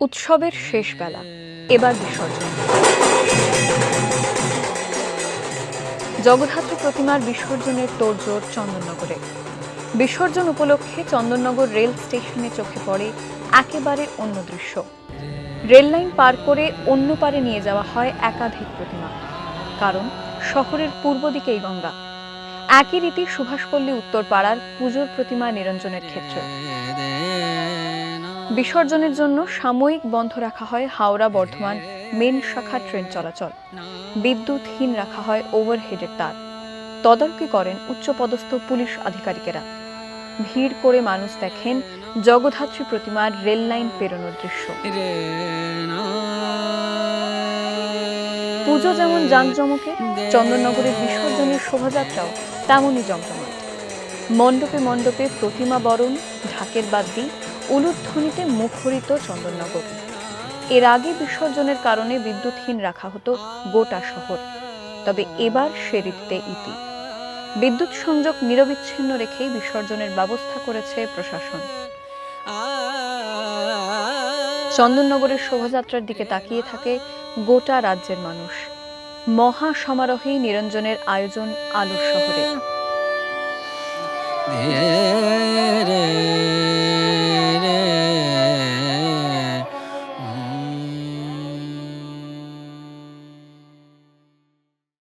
উৎসবের শেষ বেলা। এবার বিসর্জন। জগদ্ধাত্রী প্রতিমার বিসর্জনের তোড়জোড় চন্দননগরে। বিসর্জন উপলক্ষে চন্দননগর রেল স্টেশনে চোখে পড়ে একেবারে অন্য দৃশ্য। রেল লাইন পার করে অন্য পারে নিয়ে যাওয়া হয় একাধিক প্রতিমা। কারণ শহরের পূর্ব দিকেই গঙ্গা। একই রীতি সুভাষপল্লী উত্তরপাড়ার পুজোর প্রতিমা নিরঞ্জনের ক্ষেত্রে। বিসর্জনের জন্য সাময়িক বন্ধ রাখা হয় হাওড়া বর্ধমান মেন শাখা ট্রেন চলাচল। বিদ্যুৎহীন রাখা হয় ওভারহেডের তার। তদারকি করেন উচ্চপদস্থ পুলিশ আধিকারিকেরা। ভিড় করে মানুষ দেখেন জগদ্ধাত্রী প্রতিমার রেল লাইন পেরোনোর দৃশ্য। পুজো যেমন জাঁকজমকে, চন্দননগরের বিসর্জনের শোভাযাত্রাও তেমনই জমজমাট। মণ্ডপে মণ্ডপে প্রতিমা বরণ, ঢাকের বাদ্যি উলুধ্বনিতে মুখরিত চন্দননগর। এর আগে বিসর্জনের কারণে বিদ্যুৎহীন রাখা হতো গোটা শহর। তবে এবার সে ইতি। বিদ্যুৎ সংযোগ নিরবিচ্ছিন্ন রেখেই বিসর্জনের ব্যবস্থা করেছে প্রশাসন। চন্দননগরের শোভাযাত্রার দিকে তাকিয়ে থাকে গোটা রাজ্যের মানুষ। মহা সমারোহেই নিরঞ্জনের আয়োজন আলোর শহরে।